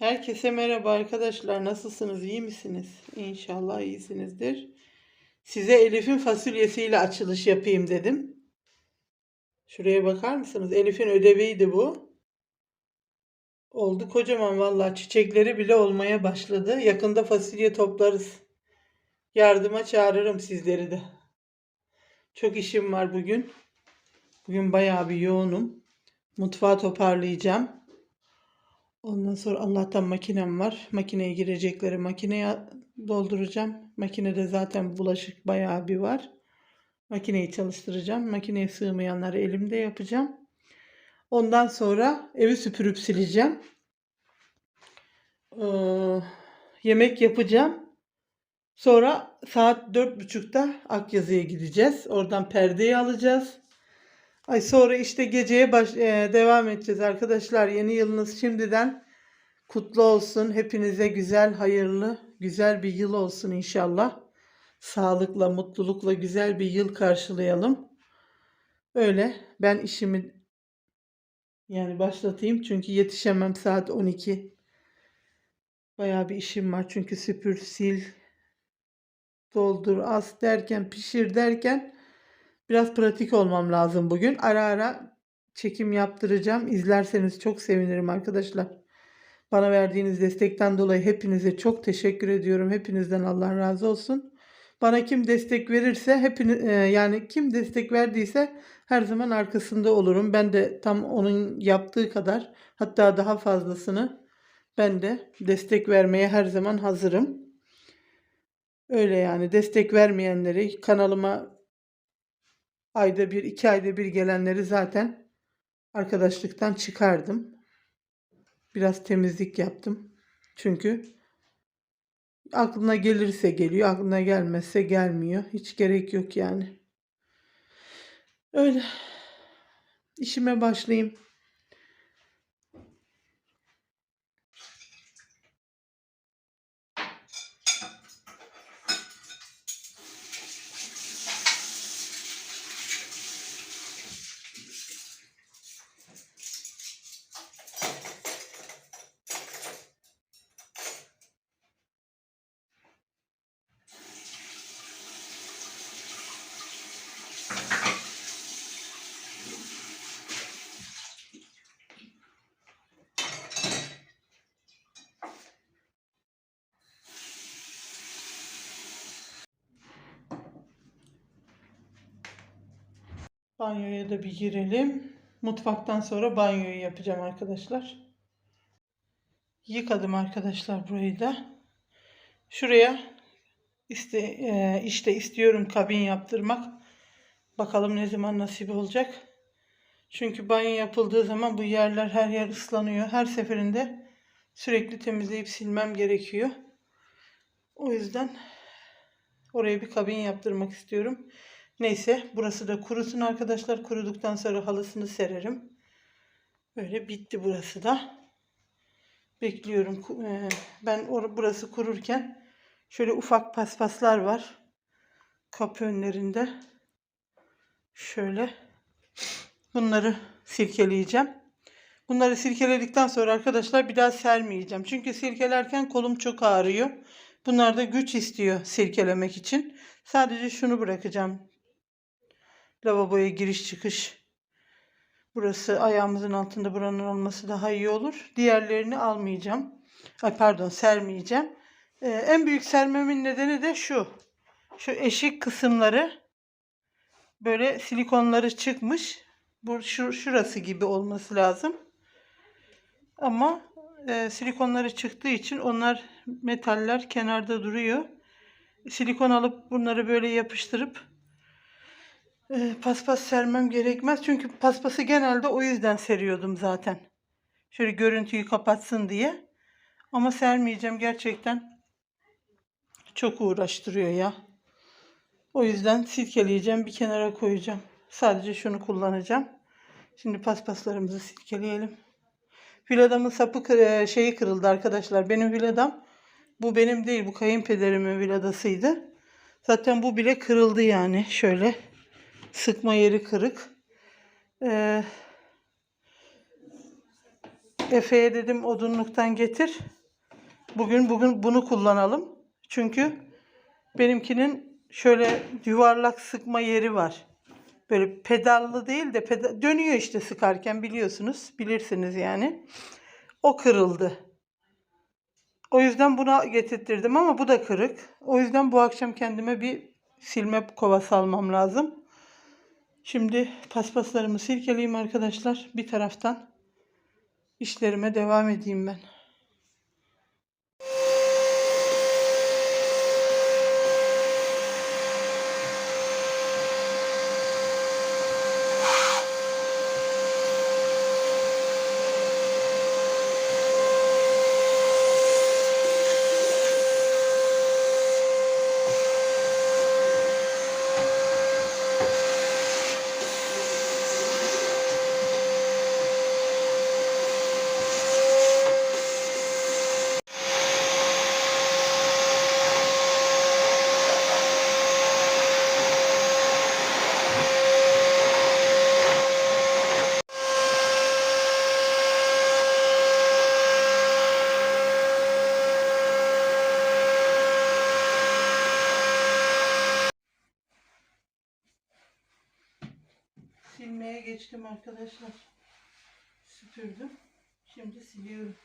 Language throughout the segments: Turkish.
Herkese merhaba arkadaşlar. Nasılsınız? İyi misiniz? İnşallah iyisinizdir. Size Elif'in fasulyesiyle açılış yapayım dedim. Şuraya bakar mısınız? Elif'in ödeviydi bu. Oldu kocaman vallahi çiçekleri bile olmaya başladı. Yakında fasulye toplarız. Yardıma çağırırım sizleri de. Çok işim var bugün. Bugün bayağı bir yoğunum. Mutfağı toparlayacağım. Ondan sonra Allah'tan makinem var. Makineye girecekleri makineye dolduracağım. Makinede zaten bulaşık bayağı bir var. Makineyi çalıştıracağım. Makineye sığmayanları elimde yapacağım. Ondan sonra evi süpürüp sileceğim. Ee, yemek yapacağım. Sonra saat dört buçukta Akyazı'ya gideceğiz. Oradan perdeyi alacağız. Ay sonra işte geceye baş, e, devam edeceğiz arkadaşlar. Yeni yılınız şimdiden kutlu olsun. Hepinize güzel, hayırlı, güzel bir yıl olsun inşallah. Sağlıkla, mutlulukla güzel bir yıl karşılayalım. Öyle ben işimi yani başlatayım çünkü yetişemem saat 12. Bayağı bir işim var çünkü süpür, sil, doldur, as derken, pişir derken Biraz pratik olmam lazım bugün. Ara ara çekim yaptıracağım. İzlerseniz çok sevinirim arkadaşlar. Bana verdiğiniz destekten dolayı hepinize çok teşekkür ediyorum. Hepinizden Allah razı olsun. Bana kim destek verirse hepiniz yani kim destek verdiyse her zaman arkasında olurum. Ben de tam onun yaptığı kadar hatta daha fazlasını ben de destek vermeye her zaman hazırım. Öyle yani destek vermeyenleri kanalıma ayda bir, iki ayda bir gelenleri zaten arkadaşlıktan çıkardım. Biraz temizlik yaptım. Çünkü aklına gelirse geliyor, aklına gelmezse gelmiyor. Hiç gerek yok yani. Öyle. İşime başlayayım. Banyoya da bir girelim. Mutfaktan sonra banyoyu yapacağım arkadaşlar. Yıkadım arkadaşlar burayı da. Şuraya iste, e, işte istiyorum kabin yaptırmak. Bakalım ne zaman nasip olacak. Çünkü banyo yapıldığı zaman bu yerler her yer ıslanıyor. Her seferinde sürekli temizleyip silmem gerekiyor. O yüzden oraya bir kabin yaptırmak istiyorum. Neyse burası da kurusun arkadaşlar. Kuruduktan sonra halısını sererim. Böyle bitti burası da. Bekliyorum. Ee, ben burası kururken şöyle ufak paspaslar var. Kapı önlerinde. Şöyle. Bunları silkeleyeceğim. Bunları silkeledikten sonra arkadaşlar bir daha sermeyeceğim. Çünkü silkelerken kolum çok ağrıyor. Bunlar da güç istiyor silkelemek için. Sadece şunu bırakacağım. Lavaboya giriş çıkış. Burası ayağımızın altında buranın olması daha iyi olur. Diğerlerini almayacağım. Ay pardon sermeyeceğim. Ee, en büyük sermemin nedeni de şu. Şu eşik kısımları böyle silikonları çıkmış. Bu şu, şurası gibi olması lazım. Ama e, silikonları çıktığı için onlar metaller kenarda duruyor. Silikon alıp bunları böyle yapıştırıp e, paspas sermem gerekmez. Çünkü paspası genelde o yüzden seriyordum zaten. Şöyle görüntüyü kapatsın diye. Ama sermeyeceğim gerçekten. Çok uğraştırıyor ya. O yüzden silkeleyeceğim. Bir kenara koyacağım. Sadece şunu kullanacağım. Şimdi paspaslarımızı silkeleyelim. Viladamın sapı şeyi kırıldı arkadaşlar. Benim viladam bu benim değil. Bu kayınpederimin viladasıydı. Zaten bu bile kırıldı yani. Şöyle sıkma yeri kırık. Ee, Efe'ye dedim odunluktan getir. Bugün bugün bunu kullanalım. Çünkü benimkinin şöyle yuvarlak sıkma yeri var. Böyle pedallı değil de peda- dönüyor işte sıkarken biliyorsunuz. Bilirsiniz yani. O kırıldı. O yüzden buna getirttirdim ama bu da kırık. O yüzden bu akşam kendime bir silme kovası almam lazım. Şimdi paspaslarımı silkeleyeyim arkadaşlar. Bir taraftan işlerime devam edeyim ben. Geçtim arkadaşlar. Süpürdüm. Şimdi siliyorum.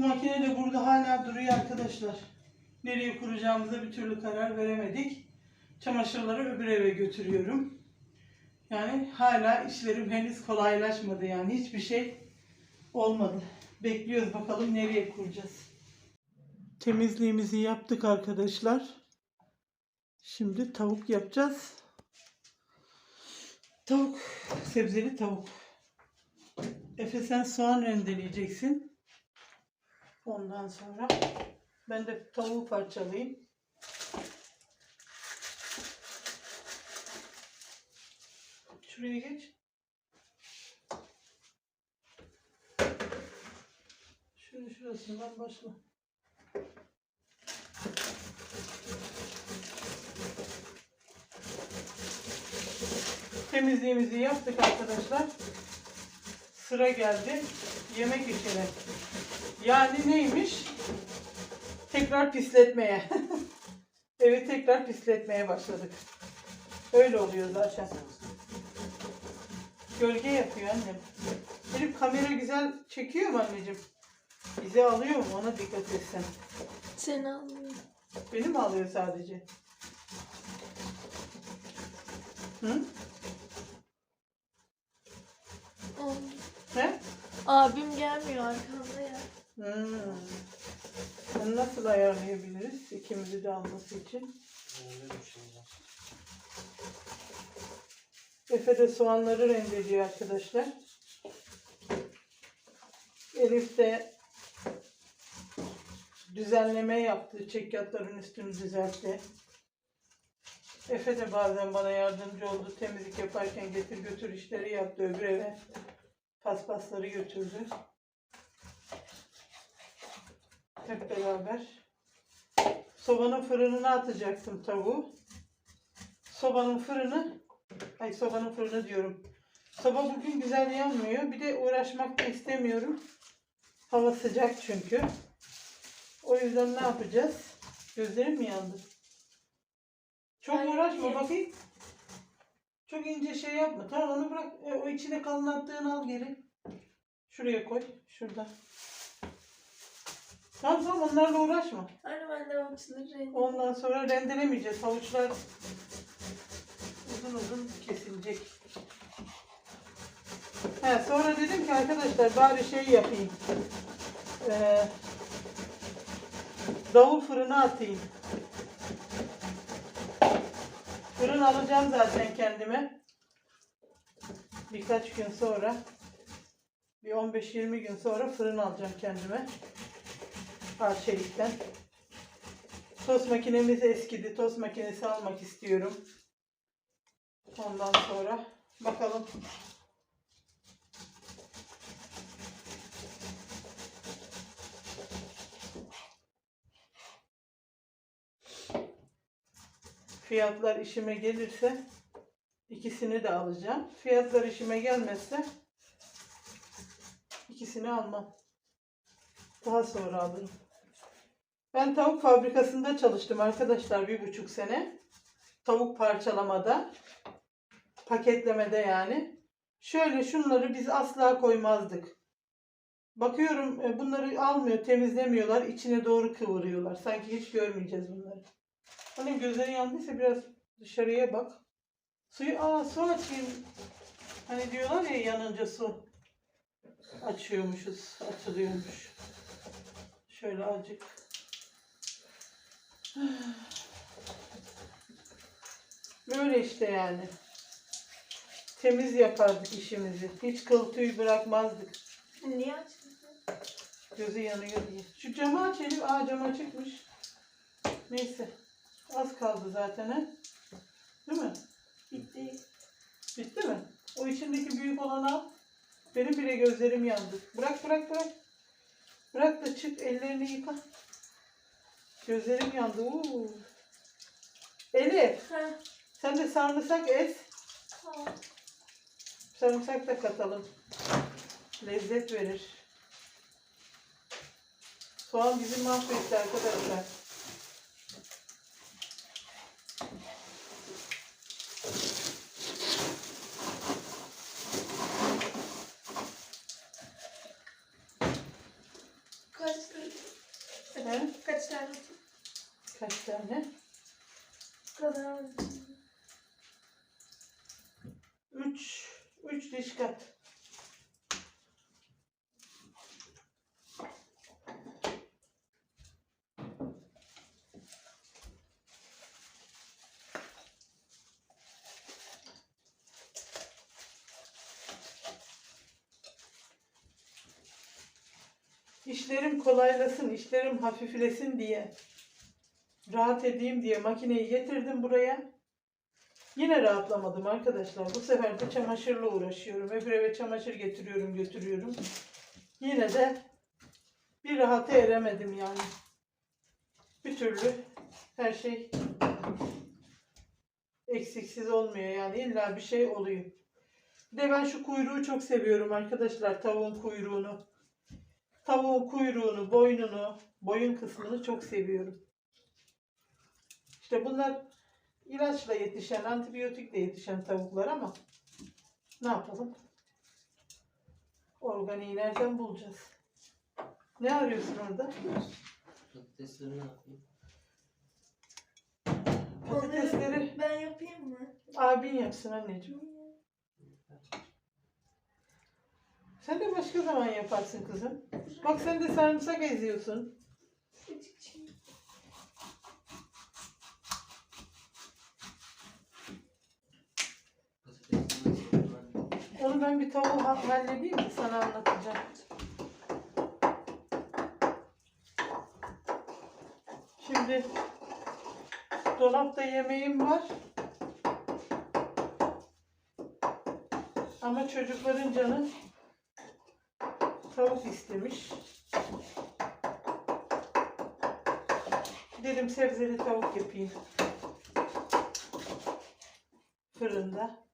Bu makine de burada hala duruyor arkadaşlar. Nereye kuracağımıza bir türlü karar veremedik. Çamaşırları öbür eve götürüyorum. Yani hala işlerim henüz kolaylaşmadı yani hiçbir şey olmadı. Bekliyoruz bakalım nereye kuracağız. Temizliğimizi yaptık arkadaşlar. Şimdi tavuk yapacağız. Tavuk, sebzeli tavuk. Efe sen soğan rendeleyeceksin. Ondan sonra ben de tavuğu parçalayayım. Şuraya geç. Şunu şurasından başla. Temizliğimizi yaptık arkadaşlar. Sıra geldi yemek işine. Yani neymiş? Tekrar pisletmeye. Evi tekrar pisletmeye başladık. Öyle oluyor zaten. Gölge yapıyor annem. Benim kamera güzel çekiyor mu anneciğim? Bizi alıyor mu? Ona dikkat etsen. Seni anlıyorum. Beni mi alıyor sadece? Hı? He? Abim gelmiyor arkamda ya. Hmm. Onu nasıl ayarlayabiliriz ikimizi de alması için? Efe de soğanları rendeliyor arkadaşlar. Elif de düzenleme yaptı. Çekyatların üstünü düzeltti. Efe de bazen bana yardımcı oldu. Temizlik yaparken getir götür işleri yaptı öbür eve. Paspasları götürdü. Hep beraber. Sobanın fırınına atacaktım tavuğu. Sobanın fırını, ay sobanın fırını diyorum. Soba bugün güzel yanmıyor. Bir de uğraşmak da istemiyorum. Hava sıcak çünkü. O yüzden ne yapacağız? Gözlerim mi yandı? Çok Hayır, uğraşma hayır. bakayım. Çok ince şey yapma. Tamam onu bırak. E, o içine kalınlattığını al geri. Şuraya koy. Şurada. Tamam tamam onlarla uğraşma. Anne ben de avuçları renk. Ondan sonra rendelemeyeceğiz. Havuçlar uzun uzun kesilecek. He, sonra dedim ki arkadaşlar bari şey yapayım. Ee, davul fırına atayım. Fırın alacağım zaten kendime. birkaç gün sonra bir 15-20 gün sonra fırın alacağım kendime. Arçelik'ten. Tost makinemiz eskidi. Tost makinesi almak istiyorum. Ondan sonra bakalım. Fiyatlar işime gelirse ikisini de alacağım. Fiyatlar işime gelmezse ikisini almam. Daha sonra alırım. Ben tavuk fabrikasında çalıştım arkadaşlar bir buçuk sene. Tavuk parçalamada, paketlemede yani. Şöyle şunları biz asla koymazdık. Bakıyorum e, bunları almıyor, temizlemiyorlar, içine doğru kıvırıyorlar. Sanki hiç görmeyeceğiz bunları. Hani gözlerin yandıysa biraz dışarıya bak. Suyu, aa su açayım. Hani diyorlar ya yanınca su açıyormuşuz, açılıyormuş. Şöyle azıcık. Böyle işte yani. Temiz yapardık işimizi. Hiç kıl tüy bırakmazdık. Niye açmadın? Gözü yanıyor diye. Şu camı aç Elif. Aa cam açıkmış. Neyse. Az kaldı zaten ha. Değil mi? Bitti. Bitti mi? O içindeki büyük olanı al. Benim bile gözlerim yandı. Bırak bırak bırak. Bırak da çık ellerini yıka. Gözlerim yandı. Oo. Elif Ha. sen de sarımsak et. Tamam. Sarımsak da katalım. Lezzet verir. Soğan bizi mahvetti arkadaşlar. Kaç He? Kaç tane? Kaç tane? Bu kadar? Üç. Üç diş kat. İşlerim kolaylasın, işlerim hafiflesin diye, rahat edeyim diye makineyi getirdim buraya. Yine rahatlamadım arkadaşlar. Bu sefer de çamaşırla uğraşıyorum. Öbür eve çamaşır getiriyorum, götürüyorum. Yine de bir rahata eremedim yani. Bir türlü her şey eksiksiz olmuyor yani illa bir şey oluyor. Bir de ben şu kuyruğu çok seviyorum arkadaşlar. Tavuğun kuyruğunu. Tavuğun kuyruğunu, boynunu, boyun kısmını çok seviyorum. İşte bunlar ilaçla yetişen, antibiyotikle yetişen tavuklar ama ne yapalım? Organiği nereden bulacağız? Ne arıyorsun orada? Patatesleri ne yapayım? Patatesleri ben yapayım mı? abin yapsın anneciğim. Sen de başka zaman yaparsın kızım. Bak sen de sarımsak eziyorsun. Küçük şey. Patatesleri nasıl yapıyorum? Ben bir tavuğu ha- halledeyim de sana anlatacağım. Şimdi dolapta yemeğim var. Ama çocukların canı tavuk istemiş. Dedim sebzeli tavuk yapayım. Fırında.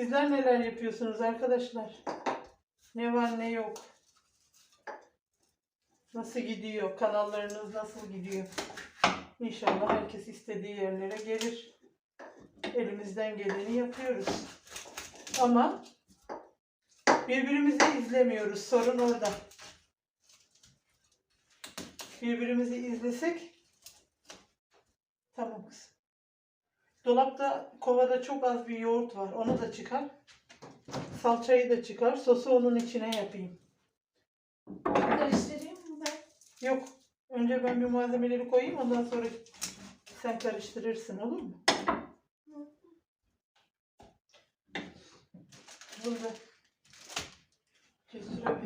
Sizler neler yapıyorsunuz arkadaşlar? Ne var ne yok? Nasıl gidiyor? Kanallarınız nasıl gidiyor? İnşallah herkes istediği yerlere gelir. Elimizden geleni yapıyoruz. Ama birbirimizi izlemiyoruz. Sorun orada. Birbirimizi izlesek Dolapta kovada çok az bir yoğurt var. Onu da çıkar. Salçayı da çıkar. Sosu onun içine yapayım. Karıştırayım mı ben? Yok. Önce ben bir malzemeleri koyayım. Ondan sonra sen karıştırırsın olur mu? Burada. Cesura.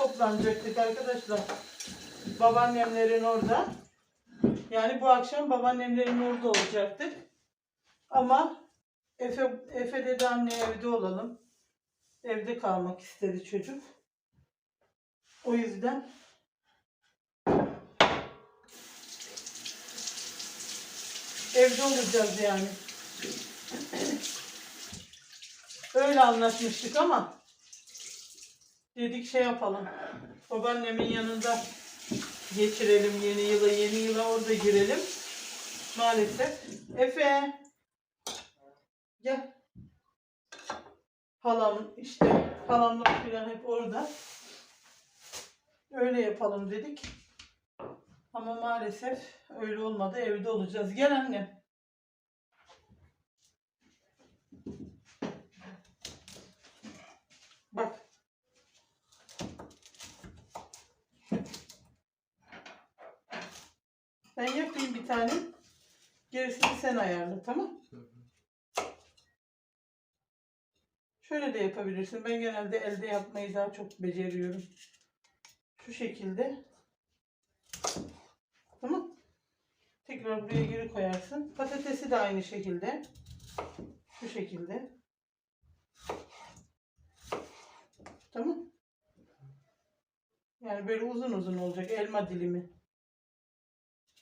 Toplanacaktık arkadaşlar. Babaannemlerin orada. Yani bu akşam babaannemlerin orada olacaktık. Ama Efe, Efe dedi anne evde olalım. Evde kalmak istedi çocuk. O yüzden evde olacağız yani. Öyle anlaşmıştık ama dedik şey yapalım. Babaannemin yanında geçirelim yeni yıla. Yeni yıla orada girelim. Maalesef. Efe. Gel. Halam işte halamlar falan hep orada. Öyle yapalım dedik. Ama maalesef öyle olmadı. Evde olacağız. Gel annem. Bak. Ben yapayım bir tane. Gerisini sen ayarla tamam? Şöyle de yapabilirsin. Ben genelde elde yapmayı daha çok beceriyorum. Şu şekilde. Tamam. Tekrar buraya geri koyarsın. Patatesi de aynı şekilde. Şu şekilde. Tamam. Yani böyle uzun uzun olacak elma dilimi.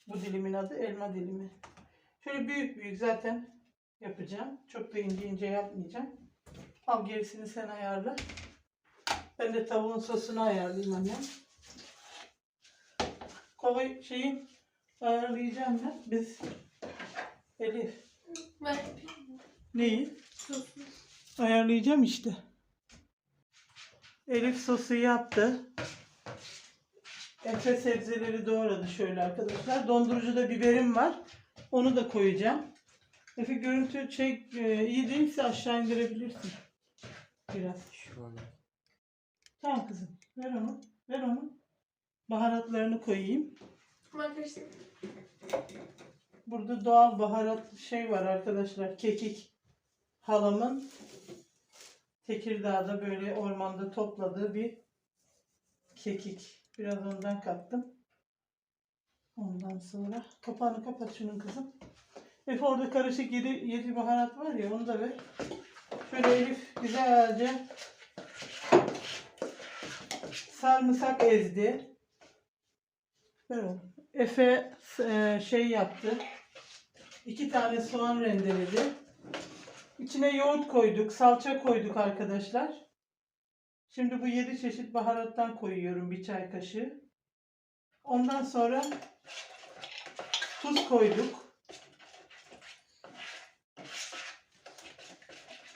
Bu dilimin adı elma dilimi. Şöyle büyük büyük zaten yapacağım. Çok da ince ince yapmayacağım. Al gerisini sen ayarla. Ben de tavuğun sosunu ayarlayayım annem. Kova şeyi ayarlayacağım ben. Biz Elif Ben neyi? Sosu. Ayarlayacağım işte. Elif sosu yaptı. Efe sebzeleri doğradı şöyle arkadaşlar. Dondurucuda biberim var. Onu da koyacağım. Efe görüntü şey e, iyi değilse aşağı indirebilirsin. Biraz. Şu an. Tamam kızım. Ver onu. Ver onu. Baharatlarını koyayım. Karıştırdım. Burada doğal baharat şey var arkadaşlar. Kekik. Halamın Tekirdağ'da böyle ormanda topladığı bir kekik. Biraz ondan kattım. Ondan sonra kapağını kapat şunun kızım. Efe orada karışık yedi, yedi baharat var ya onu da ver. Şöyle Elif güzelce sarımsak ezdi. Ver oğlum. Efe e, şey yaptı. İki tane soğan rendeledi. İçine yoğurt koyduk, salça koyduk arkadaşlar. Şimdi bu yedi çeşit baharattan koyuyorum bir çay kaşığı. Ondan sonra tuz koyduk.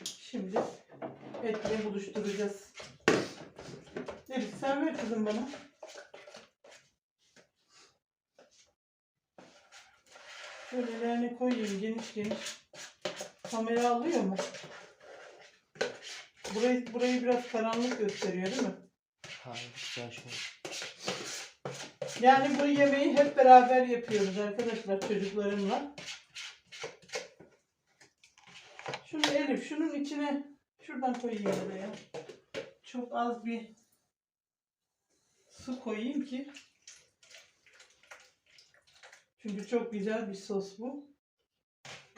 Şimdi etle buluşturacağız. Elif sen ver kızım bana. Şöyle leğene koyayım geniş geniş. Kamera alıyor mu? Burayı, burayı biraz karanlık gösteriyor değil mi? Hayır, güzel an. Yani bu yemeği hep beraber yapıyoruz arkadaşlar çocuklarımla. Şunu Elif şunun içine şuradan koyayım oraya. Çok az bir su koyayım ki. Çünkü çok güzel bir sos bu.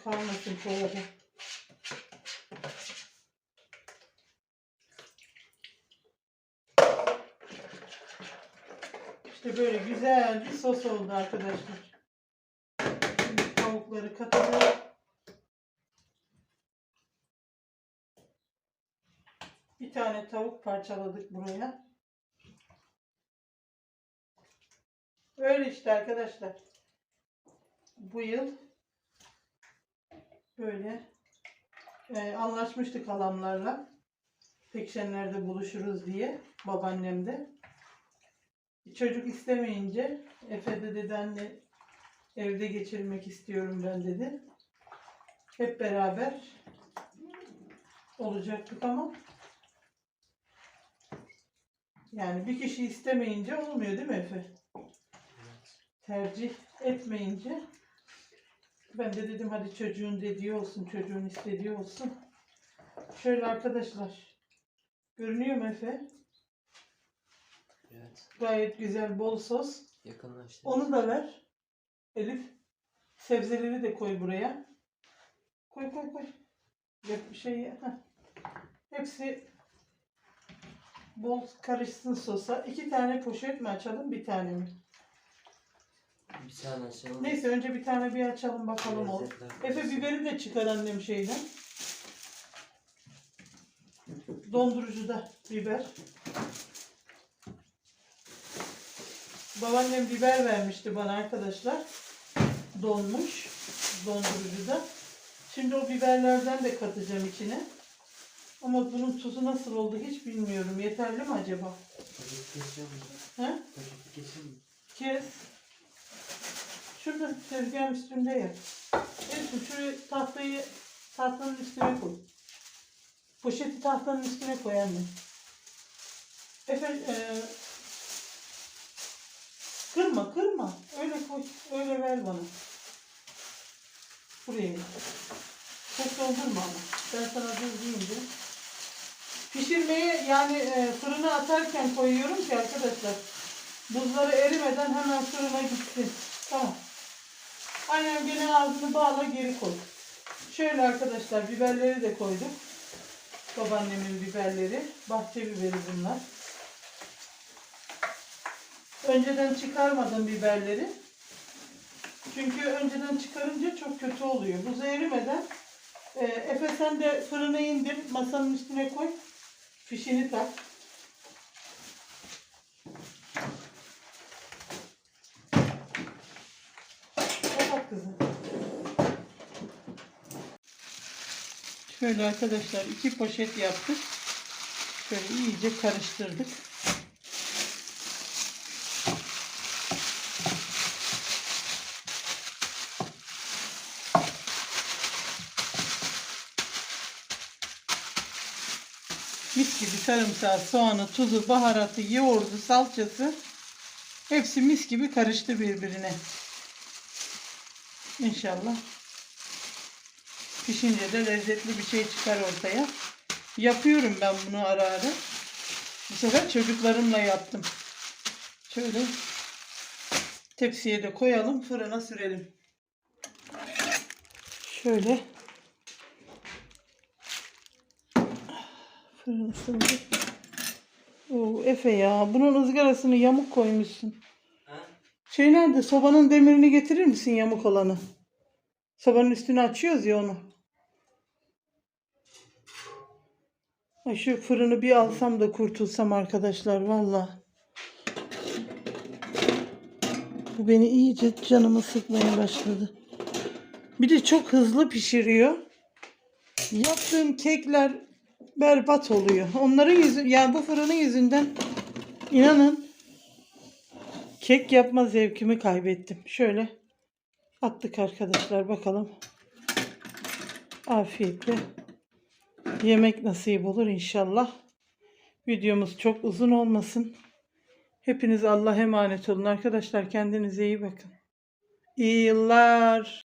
Kalmasın kovada. Böyle güzel bir sos oldu arkadaşlar. Şimdi tavukları katalım. Bir tane tavuk parçaladık buraya. Öyle işte arkadaşlar. bu yıl böyle e, anlaşmıştık halamlarla. Pekşenlerde buluşuruz diye babaannemde. Çocuk istemeyince Efe de dedi anne evde geçirmek istiyorum ben dedi. Hep beraber olacaktık ama yani bir kişi istemeyince olmuyor değil mi Efe? Tercih etmeyince ben de dedim hadi çocuğun dediği olsun, çocuğun istediği olsun. Şöyle arkadaşlar. Görünüyor mu Efe? Evet. Gayet güzel bol sos. Yakınlaştı. Onu da ver. Elif. Sebzeleri de koy buraya. Koy koy koy. Yok bir şey. heh. Hepsi bol karışsın sosa. İki tane poşet mi açalım bir tane mi? Bir tane açalım. Neyse önce bir tane bir açalım bakalım. Lezzetler Efe biberi de çıkar annem şeyden. Dondurucuda biber. Babaannem biber vermişti bana arkadaşlar. Donmuş dondurucuda. Şimdi o biberlerden de katacağım içine. Ama bunun tuzu nasıl oldu hiç bilmiyorum. Yeterli mi acaba? He? Kes. Şurada tezgahın üstünde yap. Elif'im şu tahtayı tahtanın üstüne koy. Poşeti tahtanın üstüne koy anne. Efe, e, kırma kırma. Öyle koy. Öyle ver bana. Buraya. Çok doldurma ama. Ben sana dur deyince. Pişirmeye yani e, fırına atarken koyuyorum ki arkadaşlar. Buzları erimeden hemen fırına gitsin. Tamam. Aynen gene ağzını bağla geri koy. Şöyle arkadaşlar biberleri de koyduk. Babaannemin biberleri. Bahçe biberi bunlar. Önceden çıkarmadım biberleri. Çünkü önceden çıkarınca çok kötü oluyor. Buzu erimeden e, Efe sen de fırına indir. Masanın üstüne koy. Fişini tak. Şöyle arkadaşlar iki poşet yaptık. Şöyle iyice karıştırdık. Mis gibi sarımsağı, soğanı, tuzu, baharatı, yoğurdu, salçası hepsi mis gibi karıştı birbirine. İnşallah pişince de lezzetli bir şey çıkar ortaya. Yapıyorum ben bunu ara ara. Bu sefer çocuklarımla yaptım. Şöyle tepsiye de koyalım, fırına sürelim. Şöyle fırın ısındı. Oo, Efe ya bunun ızgarasını yamuk koymuşsun. Ha? Şey nerede? Sobanın demirini getirir misin yamuk olanı? Sobanın üstünü açıyoruz ya onu. Ay şu fırını bir alsam da kurtulsam arkadaşlar valla. Bu beni iyice canımı sıkmaya başladı. Bir de çok hızlı pişiriyor. Yaptığım kekler berbat oluyor. Onların yüzü yani bu fırının yüzünden inanın kek yapma zevkimi kaybettim. Şöyle attık arkadaşlar bakalım. Afiyetle yemek nasip olur inşallah. Videomuz çok uzun olmasın. Hepiniz Allah'a emanet olun arkadaşlar. Kendinize iyi bakın. İyi yıllar.